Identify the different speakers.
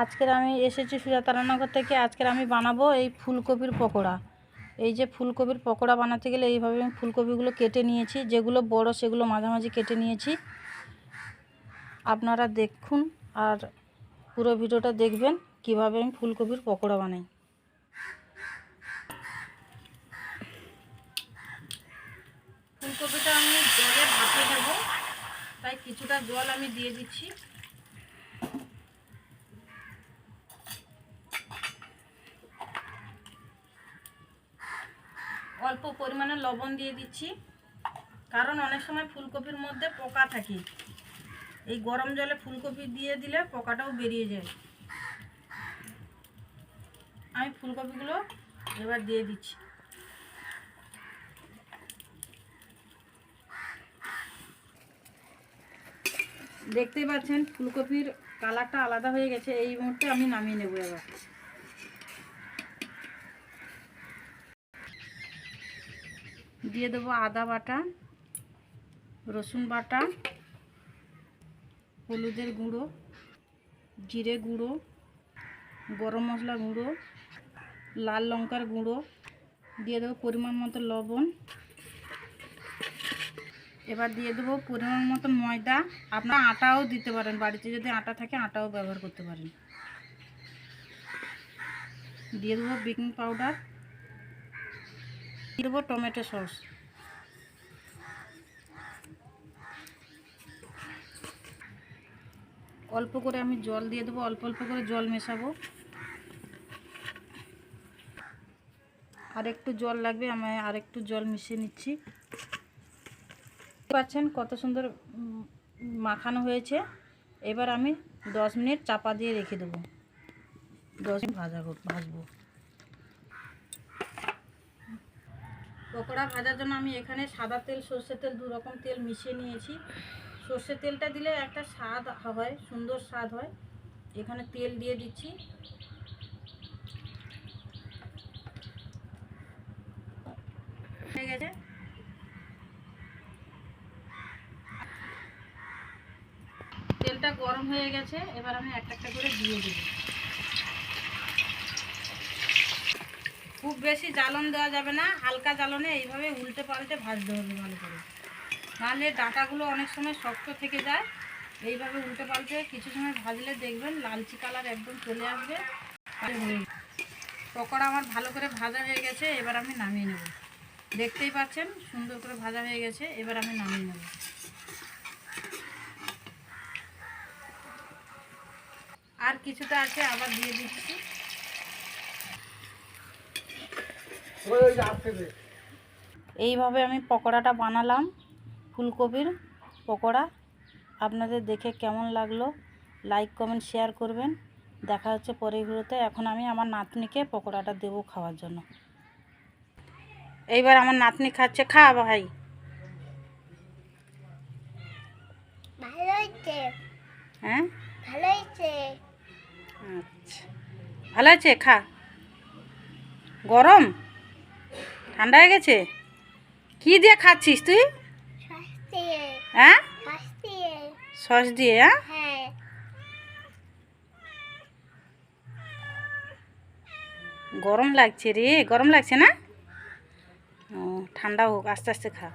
Speaker 1: আজকের আমি এসেছি সুজাতা রান্নাঘর থেকে, আজকের আমি বানাবো এই ফুলকপির পকোড়া। এই যে ফুলকপির পকোড়া বানাতে গেলে এইভাবে আমি ফুলকপিগুলো কেটে নিয়েছি, যেগুলো বড় সেগুলো মাঝামাঝি কেটে নিয়েছি। আপনারা দেখুন আর পুরো ভিডিওটা দেখবেন কীভাবে আমি ফুলকপির পকোড়া বানাই। ফুলকপিটা আমি জলে ভাপে দেবো তাই কিছুটা জল আমি দিয়ে দিচ্ছি। অল্প পরিমাণে লবণ দিয়ে দিচ্ছি। কারণ অনেক সময় ফুলকপির মধ্যে পোকা থাকে। এই গরম জলে ফুলকপি দিয়ে দিলে পোকাটাও বেরিয়ে যায়। আমি ফুলকপিগুলো এবার দিয়ে দিচ্ছি। দেখতেই পাচ্ছেন, ফুলকপির কালারটা আলাদা হয়ে গেছে। এই মুহূর্তে আমি নামিয়ে নেব এবার। দিয়ে দেবো আদা বাটা, রসুন বাটা, হলুদের গুঁড়ো, জিরে গুঁড়ো, গরম মশলা গুঁড়ো, লাল লঙ্কার গুঁড়ো, দিয়ে দেবো পরিমাণ মতো লবণ। এবার দিয়ে দেবো পরিমাণ মতো ময়দা। আপনার আটাও দিতে পারেন, বাড়িতে যদি আটা থাকে আটাও ব্যবহার করতে পারেন। দিয়ে দেবো বেকিং পাউডার। দেবো টমেটো সস। অল্প করে আমি জল দিয়ে দেবো, অল্প অল্প করে জল মেশাবো। আর একটু জল লাগবে, আমি আর একটু জল মিশিয়ে নিচ্ছি। পাচ্ছেন কত সুন্দর মাখানো হয়েছে। এবার আমি দশ মিনিট চাপা দিয়ে রেখে দেবো। দশ মিনিট ভাজাবো ভাজবো। পকোড়া ভাজার জন্য আমি এখানে সাদা তেল, সর্ষের তেল দু রকম তেল মিশিয়ে নিয়েছি। সর্ষের তেলটা দিলে একটা স্বাদ হয়, সুন্দর স্বাদ হয়। এখানে তেল দিয়ে দিচ্ছি। হয়ে গেছে। তেলটা গরম হয়ে গেছে, এবার আমি একটা একটা করে দিয়ে দেব। খুব বেশি জ্বালন দেওয়া যাবে না, হালকা জ্বালনে এইভাবে উল্টে পাল্টে ভাজতে হবে ভালো করে। নাহলে ডাঁটাগুলো অনেক সময় শক্ত থেকে যায়, এইভাবে উল্টে পাল্টে কিছু সময় ভাজলে দেখবেন লালচি কালার একদম চলে আসবে। পকোড়া আমার ভালো করে ভাজা হয়ে গেছে, এবার আমি নামিয়ে নেব। দেখতেই পাচ্ছেন, সুন্দর করে ভাজা হয়ে গেছে, এবার আমি নামিয়ে নেব। আর কিছুটা আছে, আবার দিয়ে দিচ্ছি। এইভাবে আমি পকোড়াটা বানালাম ফুলকপির পকোড়া। আপনাদের দেখে কেমন লাগল? লাইক কমেন্ট শেয়ার করবেন। দেখা হচ্ছে পরের ভিডিওতে। এখন আমি আমার নাতনিকে পকোড়াটা দেবো খাওয়ার জন্য। এইবার আমার নাতনি খাচ্ছে। খা ভাই। হ্যাঁ?
Speaker 2: ভালো
Speaker 1: আচ্ছা। ভালো আছে? খা। গরম? ঠান্ডা হয়ে গেছে? কি দিয়ে খাচ্ছিস তুই? হ্যাঁ? সস দিয়ে
Speaker 2: হ্যাঁ?
Speaker 1: গরম লাগছে রে, গরম লাগছে না? ও, ঠান্ডা হোক, আস্তে আস্তে খা।